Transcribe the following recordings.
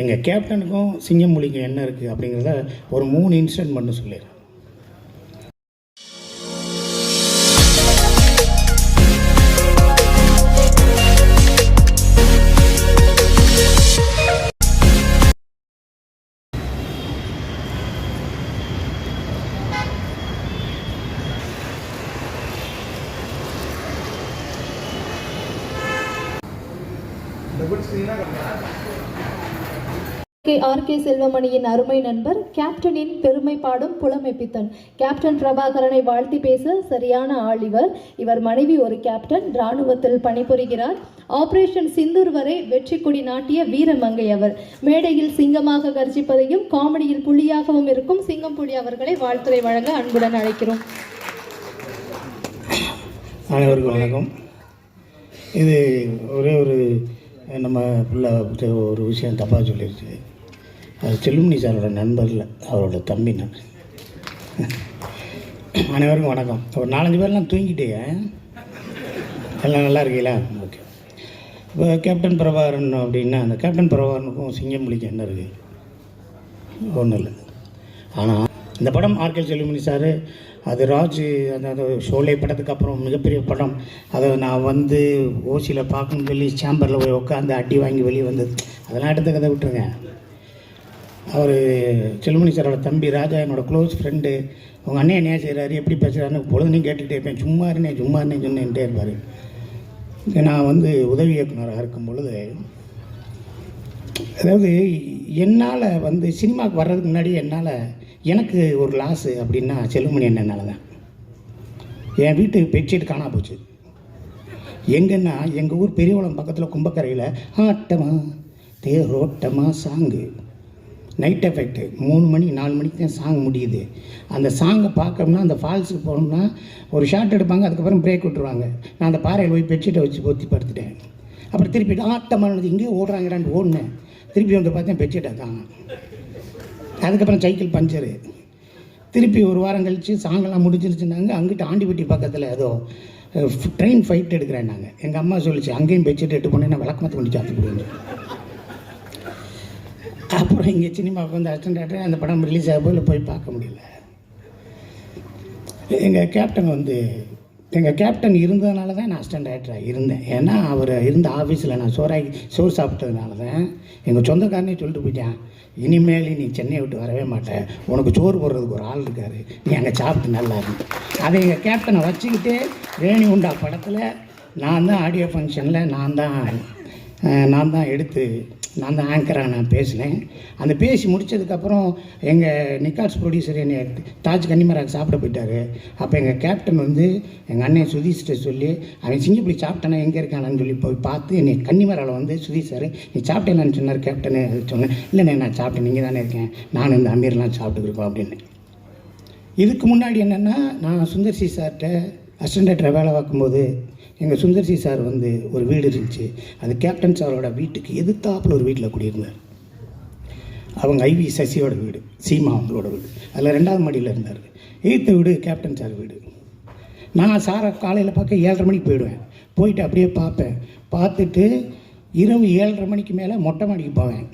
எங்கள் கேப்டனுக்கும் சிங்கமொழிக்கும் என்ன இருக்குது அப்படிங்கிறத ஒரு மூணு இன்சிடென்ட் மட்டும் சொல்லிடுறேன். ஆர் கே செல்வமணியின் அருமை நண்பர் கேப்டனின் பெருமை பாடும் புலமை பித்தன் கேப்டன் பிரபாகரனை வாழ்த்தி பேச சரியான ஆள் இவர். இவர் மனைவி ஒரு கேப்டன் இராணுவத்தில் பணிபுரிகிறார். ஆபரேஷன் சிந்தூர் வரை வெற்றி கொடி நாட்டிய வீரமங்கை அவர். மேடையில் சிங்கமாக கர்ஜிப்பதையும் காமெடியில் புலியாகவும் இருக்கும் சிங்கம் புலி அவர்களை வாழ்த்துறை வழங்க அன்புடன் அழைக்கிறோம். அனைவருக்கும் வணக்கம். இது ஒரே ஒரு நம்ம பிள்ளை ஒரு விஷயம் தப்பாக சொல்லிடுச்சு அது செல்லுமணி சாரோட நண்பரில் அவரோட தம்பி நான். அனைவருக்கும் வணக்கம். ஒரு நாலஞ்சு பேர்லாம் தூங்கிட்டே எல்லாம் நல்லா இருக்கீங்களா? ஓகே. இப்போ கேப்டன் பிரபாகரன் அப்படின்னா அந்த கேப்டன் பிரபாகரனுக்கும் சிங்கமொழிக்கும் என்ன இருக்குது ஒன்றும் இல்லை. ஆனால் இந்த படம் ஆர்கே செல்லுமணி சார் அது ராஜ் அந்த அந்த ஷோலே படத்துக்கு அப்புறம் மிகப்பெரிய படம். அதை நான் வந்து ஓசியில் பார்க்கணும்னு சொல்லி சேம்பரில் போய் உட்காந்து அடி வாங்கி வெளியே வந்தது. அதெல்லாம் எடுத்து கதை விட்டுருங்க. அவர் செல்மணி சாரோட தம்பி ராஜா என்னோட க்ளோஸ் ஃப்ரெண்டு உங்கள் அண்ணன் என்ன செய்கிறாரு எப்படி பேசுகிறாருன்னு பொழுதுனையும் கேட்டுகிட்டே இருப்பேன். சும்மா இருந்தேன் சும்மா இருந்தேன் சொன்னேன்ட்டே இருப்பார். நான் வந்து உதவி இயக்குனராக இருக்கும் பொழுது அதாவது என்னால் வந்து சினிமாவுக்கு வர்றதுக்கு முன்னாடி என்னால் எனக்கு ஒரு லாஸு அப்படின்னா செல்லுமணி என்னனால தான். என் வீட்டு பெட்ஷீட் காணா போச்சு. எங்கன்னா எங்கள் ஊர் பெரியவளம் பக்கத்தில் கும்பக்கரையில் ஆட்டமா தேரோட்டமா சாங்கு. நைட் எஃபெக்ட் மூணு மணி நாலு மணிக்கு தான் சாங் முடியுது. அந்த சாங்கை பார்க்கணும்னா அந்த ஃபால்ஸுக்கு போனோம்னா ஒரு ஷார்ட் எடுப்பாங்க அதுக்கப்புறம் பிரேக் விட்டுருவாங்க. நான் அந்த பாறையில் போய் பெட்ஷீட்டை வச்சு பொத்தி படுத்துட்டேன். அப்புறம் திருப்பி ஆட்டமானது இங்கே ஓடுறாங்கடான்னு ஓடினேன். திருப்பி வந்து பார்த்தேன் பெட்ஷீட்டை தான். அதுக்கப்புறம் சைக்கிள் பஞ்சரு திருப்பி ஒரு வாரம் கழித்து சாங்கெல்லாம் முடிஞ்சிருச்சுனாங்க அங்கிட்ட ஆண்டிப்பட்டி பக்கத்தில் ஏதோ ட்ரெயின் ஃபைட் எடுக்கிறேன் நாங்கள் எங்கள் அம்மா சொல்லிச்சு அங்கேயும் பெட்ஷீட் எட்டு போனேன் நான் விளக்கமத்தை கொண்டு சாத்தி அப்புறம் இங்கே சினிமாவுக்கு வந்து அசிஸ்டன்ட் டேரக்டர் அந்த படம் ரிலீஸ் ஆகப்போ போய் பார்க்க முடியல. எங்கள் கேப்டன் வந்து எங்கள் கேப்டன் இருந்ததுனால தான் நான் அசிஸ்டன்ட் டேரக்டராக இருந்தேன். ஏன்னா அவர் இருந்த ஆஃபீஸில் நான் சோறாக்கி சோறு சாப்பிட்டதுனால தான் எங்கள் சொந்தக்காரனே சொல்லிட்டு போயிட்டான் இனிமேல் நீ சென்னையை விட்டு வரவே மாட்டேன் உனக்கு சோறு போடுறதுக்கு ஒரு ஆள் இருக்கார். நீ அங்கே சாப்பிட்டு நல்லா இருந்து அதை எங்கள் கேப்டனை வச்சுக்கிட்டு ரேணி உண்டா படத்தில்? நான் தான் ஆடியோ ஃபங்க்ஷனில் நான் தான் நான் தான் எடுத்து நான் தான் ஆங்கராக நான் பேசினேன். அந்த பேசி முடித்ததுக்கப்புறம் எங்கள் நிக்காஸ் ப்ரொடியூசர் என்னை தாஜ் கன்னிமராக சாப்பிட போயிட்டாரு. அப்போ எங்கள் கேப்டன் வந்து எங்கள் அண்ணன் சுதீஷ்கிட்ட சொல்லி அவன் சிங்கப்பிடி சாப்பிட்டானா எங்கே இருக்கானான்னு சொல்லி போய் பார்த்து என்னை கன்னிமராவில் வந்து சுதீஷ் சார் நீ சாப்பிட்டேன்னு சொன்னார் கேப்டனு சொன்னேன். இல்லைண்ணே நான் சாப்பிட்டேன் நீங்கள் தானே இருக்கேன். நானும் இந்த அமீர்லாம் சாப்பிட்டுருக்கோம் அப்படின்னு. இதுக்கு முன்னாடி என்னென்னா நான் சுந்தர் சி சார்கிட்ட அசிஸ்டண்ட்டாக வேலை பார்க்கும்போது எங்கள் சுந்தர்சி சார் வந்து ஒரு வீடு இருந்துச்சு. அது கேப்டன் சாரோட வீட்டுக்கு எதிர்த்தாப்புல ஒரு வீட்டில் குடியிருந்தார். அவங்க ஐவி சசியோட வீடு சீமா அவங்களோட வீடு. அதில் ரெண்டாவது மாடியில் இருந்தார். எய்த்த வீடு கேப்டன் சார் வீடு. நான் சாரை காலையில் பார்க்க ஏழரை மணிக்கு போயிடுவேன். போயிட்டு அப்படியே பார்ப்பேன். பார்த்துட்டு இரவு ஏழரை மணிக்கு மேலே மொட்டை மாடிக்கு போவேன்.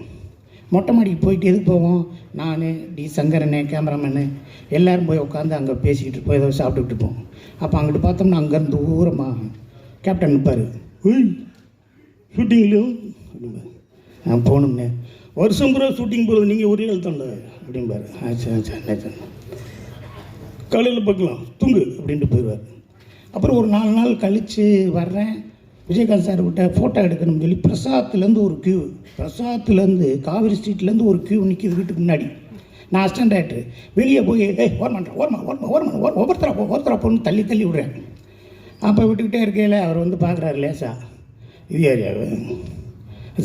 மொட்டை மாடிக்கு போயிட்டு எதுக்கு போவோம்? நான் டி சங்கரனே கேமராமேனு எல்லோரும் போய் உட்காந்து அங்கே பேசிக்கிட்டு போய் ஏதோ சாப்பிட்டுக்கிட்டு இருப்போம். அப்போ அங்கிட்டு பார்த்தோம்னா அங்கேருந்து தூரமாக கேப்டன் நிற்பார் உய் ஷூட்டிங்லையும் நான் போகணும்னே. வருஷம் பூரா ஷூட்டிங் போகிறது நீங்கள் ஒரே எழுத்தண்ட அப்படிம்பாரு. ஆ சரி சரி காலையில் பார்க்கலாம். தூங்கு அப்படின்ட்டு போயிடுவார். அப்புறம் ஒரு நாலு நாள் கழித்து வர்றேன். விஜயகாந்த் சார் விட்ட ஃபோட்டோ எடுக்கணும்னு சொல்லி பிரசாத்துலேருந்து ஒரு கியூ பிரசாத்துலேருந்து காவிரி ஸ்ட்ரீட்லேருந்து ஒரு கியூ நிற்கிது வீட்டுக்கு முன்னாடி. நான் அசிஸ்டன்ட் ஆகிட்டு வெளியே போய் ஏய் ஓரமான் ஓரமா ஓரமா ஓரமா ஒவ்வொருத்தரா போ ஒருத்தரா போன்னு தள்ளி தள்ளி விடுறேன். அப்போ விட்டுக்கிட்டே இருக்கையில் அவர் வந்து பார்க்குறாரு லேசா. இது ஏரியாவு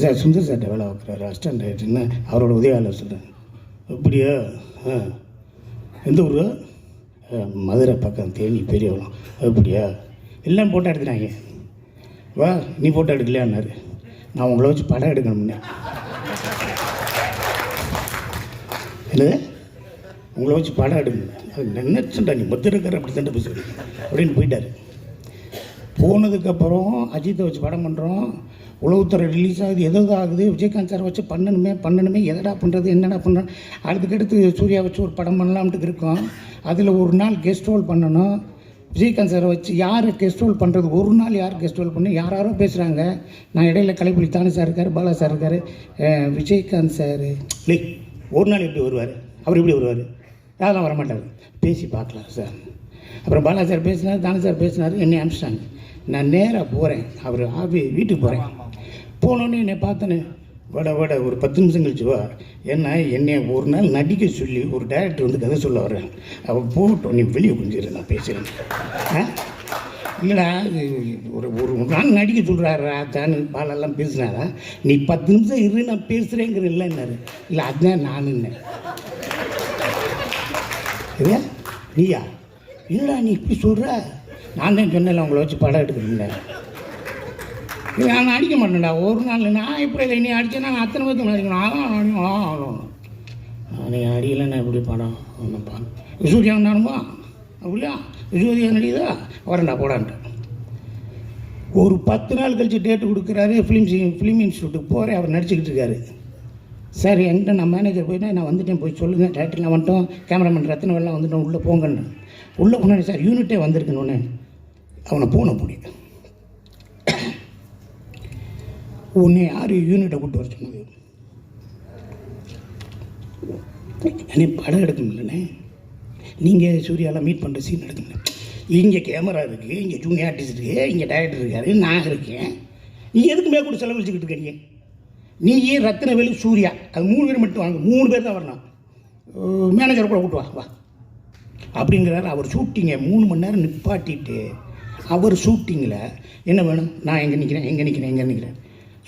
சார் சுந்தர் சார்ட்ட வேலை பார்க்குறாரு அசிஸ்டன்ட் டேரக்டர்னு அவரோட உதவியாளர் சொல்கிறேன் அப்படியா? ஆ. எந்த ஊர்? மதுரை பக்கம் தேனி பெரியவளம் அப்படியா? எல்லாம் ஃபோட்டோ எடுத்துட்டாங்க. வா நீ ஃபோட்டோ எடுக்கலையான்னாரு. நான் உங்களை வச்சு படம் எடுக்கணும்னே என்னது? உங்களை வச்சு படம் எடுக்கணும் அது நினைச்சுட்டா நீ? இருக்கிற அப்படி சண்டை பேசுகிறேன் அப்படின்னு போயிட்டாரு. போனதுக்கப்புறம் அஜித்தை வச்சு படம் பண்ணுறோம் உளவுத்துறை ரிலீஸ் ஆகுது. எதோ ஆகுது. விஜயகாந்த் சார் வச்சு பண்ணணுமே பண்ணணுமே. எதடா பண்ணுறது என்னடா பண்ணுறோம் அடுத்துக்கடுத்து சூர்யா வச்சு ஒரு படம் பண்ணலாம்ட்டு இருக்கோம். அதில் ஒரு நாள் கெஸ்ட் ரோல் பண்ணணும். விஜயகாந்த் சாரை வச்சு யார் கெஸ்ட் ரோல் பண்ணுறது ஒரு நாள் யார் கெஸ்ட் ரோல் பண்ணி யார் பேசுகிறாங்க நான் இடையில கலைப்புலி தானு சார் இருக்கார் பாலா சார் இருக்கார். விஜயகாந்த் சார் லே ஒரு நாள் எப்படி வருவார்? அவர் எப்படி வருவார்? அதெல்லாம் வரமாட்டார். பேசி பார்க்கலாம் சார் அப்புறம் பாலா சார் பேசினார் தான சார் பேசினார் என்னை அனுப்பிச்சிட்டாங்க. நான் நேராக போகிறேன் அவர் ஆஃபி வீட்டுக்கு போகிறேன் போனோடனே என்னை பார்த்தேன்னு வட வட ஒரு பத்து நிமிஷம் கழிச்சு வா. என்ன என்னை ஒரு நாள் நடிக்க சொல்லி ஒரு டைரக்டர் வந்து கதை சொல்ல வர்றேன் அவள் போட்டோம் நீ வெளியே கொஞ்சம் நான் பேசுகிறேன் ஆ? இல்லைடா இது ஒரு ஒரு நாள் நடிக்க சொல்கிறாரா தானு பாலெல்லாம் பேசினாரா? நீ பத்து நிமிஷம் இரு நான் பேசுகிறேங்கிற இல்லைன்னாரு இல்லை அதுதான் நான் இல்லையா நீயா? இல்லை நீ இப்படி சொல்கிற நான் தான் சொன்னேன் உங்களை வச்சு படம் எடுக்கிறீங்களே இல்லை நான் அடிக்க மாட்டேன்டா. ஒரு நாள் நான் இப்படி இல்லை நீ அடிச்சேன்னா நான் அத்தனை பேர்த்து அடிக்கணும். அதான் அடிக்கணும். ஆ ஆகணும் நீ அடிக்கலைன்னா எப்படி படம் ஒன்றுப்பா விசூரியா நானுமா அப்படியா? விசூரியா நடிதா வரேன்டா போடான்ட்டு. ஒரு பத்து நாள் கழிச்சு டேட்டு கொடுக்குறாரு ஃபிலிம் ஃபிலிம் இன்ஸ்டியூட்டுக்கு போகிறேன் அவர் நடிச்சுக்கிட்டு இருக்காரு. சார் என்கிட்ட நான் மேனேஜர் போயிட்டேன். நான் வந்துட்டேன். போய் சொல்லுங்கள் டேரக்டர்லாம் வந்துட்டோம். கேமராமேன் ரத்ன வந்துட்டோம். உள்ளே போங்கன்னு. உள்ளே போனேன் சார் யூனிட்டே வந்திருக்குன்னு அவனை போன பிடி. உன்னை யார் யூனிட்டை கூட்டு வர சொன்னது அண்ணே படம் எடுக்க முடியலண்ணே. நீங்கள் சூர்யாலாம் மீட் பண்ணுற சீன் எடுக்க முடியல. இங்கே கேமரா இருக்குது இங்கே ஜூனியர் ஆர்டிஸ்ட் இருக்குது இங்கே டைரக்டர் இருக்காரு நான் இருக்கேன். நீ எதுக்கு மேற்கூட செலவழிச்சுக்கிட்டு இருக்கீங்க நீ? ஏன் ரத்னவேலு சூர்யா. அது மூணு பேர் மட்டும் வாங்க மூணு பேர் தான் வரணும். மேனேஜர் கூட கூட்டு வா வா. அப்படிங்கிறாரு. அவர் ஷூட்டிங்கை மூணு மணி நேரம் நிப்பாட்டிட்டு அவர் ஷூட்டிங்கில் என்ன வேணும்? நான் எங்கே நிற்கிறேன் எங்கே நிற்கிறேன் எங்கே நிற்கிறேன்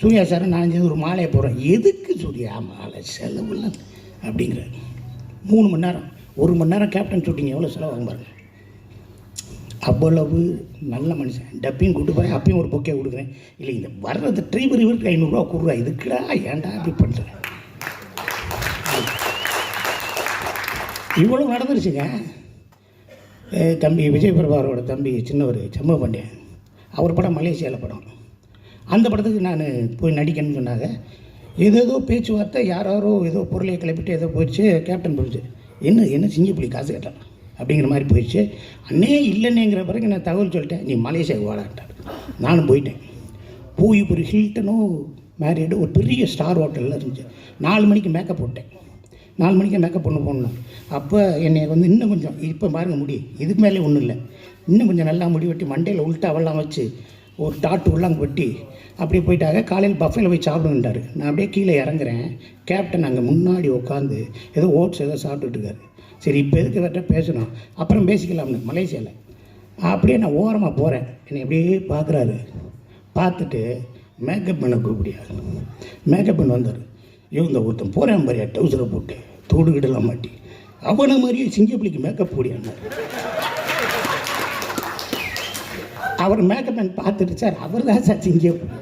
சூர்யா சார் நான் ஒரு மாலையை போகிறேன் எதுக்கு சூர்யா? மாலை செலவுலாம் அப்படிங்கிறாரு. மூணு மணி நேரம். ஒரு மணி நேரம் கேப்டன் ஷூட்டிங் எவ்வளோ செலவாகும் பாருங்க. அவ்வளவு நல்ல மனுஷன். டப்பையும் கூட்டு போய் அப்பயும் ஒரு பொக்கே கொடுக்குறேன். இல்லை இந்த வர்றது டிரைவர் இவருக்கு ஐநூறுரூவா கொடுறா. இதுக்குடா ஏன்டா அப்படி பண்ணுறேன் இவ்வளோ நடந்துருச்சுங்க. தம்பி விஜய் பிரபாரோட தம்பி சின்னவர் செம்ம பாண்டியன். அவர் படம் மலேசியாவில் படம். அந்த படத்துக்கு நான் போய் நடிக்கணும்னு சொன்னாங்க. ஏதேதோ பேச்சுவார்த்தை யாரோ ஏதோ பொருளை கிளப்பிட்டு ஏதோ போயிடுச்சு கேப்டன் போயிடுச்சு. என்ன என்ன சிங்கப்புலி காசு கேட்டான்? அப்படிங்கிற மாதிரி போயிடுச்சு. அண்ணே இல்லைன்னேங்கிற பிறகு நான் தகவல் சொல்லிட்டேன் நீ மலேசியாவுக்கு வாடான்ட்டார் நானும் போயிட்டேன். போய் ஒரு ஹில்டனும் மேரீடு ஒரு பெரிய ஸ்டார் ஹோட்டலில் இருந்துச்சு. நாலு மணிக்கு மேக்கப் போட்டேன். நாலு மணிக்கு மேக்கப் பண்ண போகணும் அப்போ என்னை வந்து இன்னும் கொஞ்சம் இப்போ பாருங்கள் முடி இதுக்கு மேலே ஒன்றும் இல்லை. இன்னும் கொஞ்சம் நல்லா முடி வெட்டி மண்டையில் உள்ட்டாவெல்லாம் வச்சு ஒரு டாட்டு உள்ளாங்க வெட்டி அப்படியே போயிட்டாங்க காலையில் பஃபேல போய் சாப்பிடுன்றாரு நான் அப்படியே கீழே இறங்குறேன். கேப்டன் அங்கே முன்னாடி உட்காந்து ஏதோ ஓட்ஸ் ஏதோ சாப்பிட்டுட்டு இருக்காரு. சரி இப்போ எதுக்கு வேற பேசணும்? அப்புறம் பேசிக்கலாம்னு மலேசியாவில் அப்படியே நான் ஓரமாக போகிறேன் என்னை அப்படியே பார்க்குறாரு பார்த்துட்டு மேக்கப் பண்ண கூப்பிடியா மேக்கப் பண்ண வந்தார். இவங்க ஒருத்தன் போகிறேன் பாரியா டவுசரை போட்டு. தோடு கிடலாம் மாட்டி. அவனை மாதிரியே சிங்கப்பிள்ளைக்கு மேக்கப் போடியானார் அவர் மேக்கப் மேன் பார்த்துட்டு சார் அவர் தான் சார் சிங்கப்பிள்ளை.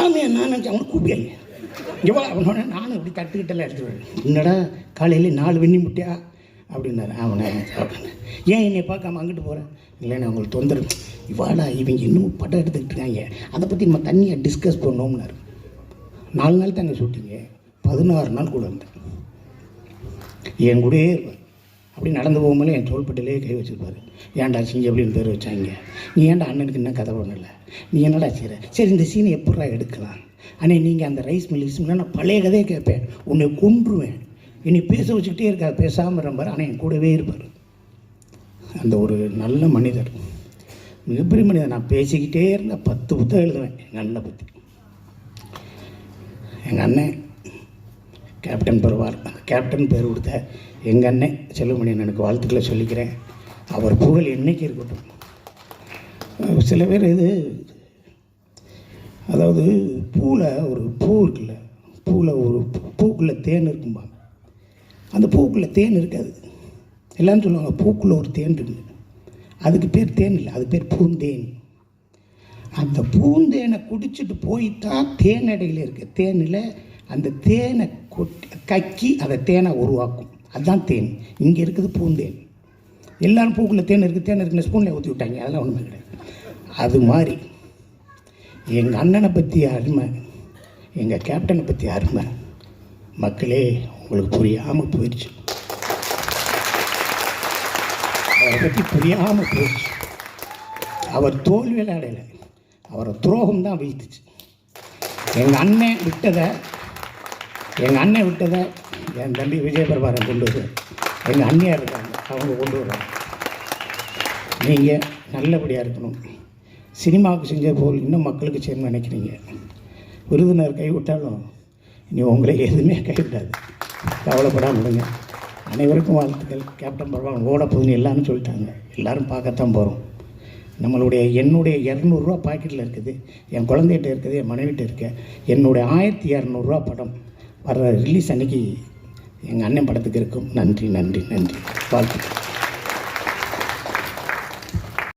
ஆமையா நான் நினச்சேன் அவனை கூப்பியாங்க எவ்வளோ அவனோட நானும் இப்படி தட்டுக்கிட்டலாம் எடுத்துருவேன் என்னடா காலையில் நாலு வெண்ணி முட்டியா? அப்படின்னாரு. அவனை அப்படின்னு ஏன் என்னை பார்க்காம அங்கிட்டு போகிறேன் இல்லைண்ணே அவங்களுக்கு தொந்தரவு. இவாடா இவங்க இன்னும் படம் எடுத்துக்கிட்டு இருக்காங்க. அதை பற்றி நம்ம தனியாக டிஸ்கஸ் பண்ணோம்னாரு. நாலு நாள் தாங்க ஷூட்டிங்கு பதினாறு நாள் கூட இருந்தேன் என் கூடயே இருப்பார். அப்படி நடந்து போகும்போது என் தோள்பட்டிலே கை வச்சுருப்பார். ஏன்டா சிங்க அப்படின்னு பேர் வச்சாங்க? நீ ஏன்டா அண்ணனுக்கு என்ன கதை பண்ணலை? நீ என்னடா செய்கிற சரி இந்த சீனை எப்படா எடுக்கலாம்? அண்ணே நீங்கள் அந்த ரைஸ் மில்லிஸ் நான் பழைய கதையை கேட்பேன். உன்னை கொன்றுவேன். இனி பேச வச்சுக்கிட்டே இருக்காது பேசாமல் இருப்பார் ஆனால் என் கூடவே இருப்பார். அந்த ஒரு நல்ல மனிதர். மிகப்பெரிய மனிதர். நான் பேசிக்கிட்டே இருந்தேன் பத்து புத்தகம் எழுதுவேன். எங்கள் அண்ணனை பற்றி எங்கள் அண்ணன் கேப்டன் பெறுவார். அந்த கேப்டன் பேர் கொடுத்த எங்கள் அண்ணன் செல்வமணி எனக்கு வாழ்த்துக்களை சொல்லிக்கிறேன். அவர் புகழ் என்னைக்கு இருக்கட்டும். சில பேர் இது அதாவது பூவில் ஒரு பூ இருக்குல்ல பூவில் ஒரு பூக்குள்ளே தேன் இருக்கும்பாங்க. அந்த பூக்குள்ளே தேன் இருக்காது. எல்லாரும் சொல்லுவாங்க பூக்குள்ளே ஒரு தேன் இருக்குது அதுக்கு பேர் தேன் இல்லை அது பேர் பூந்தேன். அந்த பூந்தேனை குடிச்சிட்டு போயிட்டா தேனடையில் இருக்க. தேனில் அந்த தேனை கொட்டி கக்கி அதை தேனை உருவாக்கும். அதுதான் தேன். இங்கே இருக்குது பூந்தேன். எல்லாரும் பூக்குள்ள தேன் இருக்குது தேன் இருக்குன்னு ஸ்பூனில் ஊற்றி விட்டாங்க. அதெல்லாம் ஒன்றுமே கிடையாது. அது மாதிரி எங்கள் அண்ணனை பற்றி அருமை எங்கள் கேப்டனை பற்றி அருமை மக்களே உங்களுக்கு புரியாமல் போயிடுச்சு அவரை பற்றி புரியாமல் போயிடுச்சு அவர் தோல்வியில் அடையலை. அவரை துரோகம் தான் வீழ்த்துச்சு. எங்கள் அண்ணன் விட்டதை எங்கள் அண்ணன் விட்டதை என் தம்பி விஜயபிரபாரன் கொண்டு வருவார். எங்கள் அண்ணியாக இருக்காங்க அவங்க கொண்டு வருவாங்க நீங்கள் நல்லபடியாக இருக்கணும். சினிமாவுக்கு செஞ்ச போல் இன்னும் மக்களுக்கு செய்யணும்னு நினைக்கிறீங்க. விருதுநர் கைவிட்டாலும் இனி உங்களை எதுவுமே கைவிடாது. கவலைப்படாமல் விடுங்க அனைவருக்கும் வாழ்த்துக்கள். கேப்டன் பரவாயில்ல ஓட புதுனி எல்லாரும் சொல்லிட்டாங்க. எல்லோரும் பார்க்கத்தான் போகிறோம் நம்மளுடைய என்னுடைய இரநூறுவா பாக்கெட்டில் இருக்குது என் குழந்தைகிட்ட இருக்குது என் மனைவிட்ட இருக்கு. என்னுடைய ஆயிரத்தி இரநூறுவா படம் வர்ற ரிலீஸ் அன்னைக்கு எங்கள் அண்ணன் படத்துக்கு இருக்கும். நன்றி நன்றி நன்றி. வாழ்த்துக்கள்.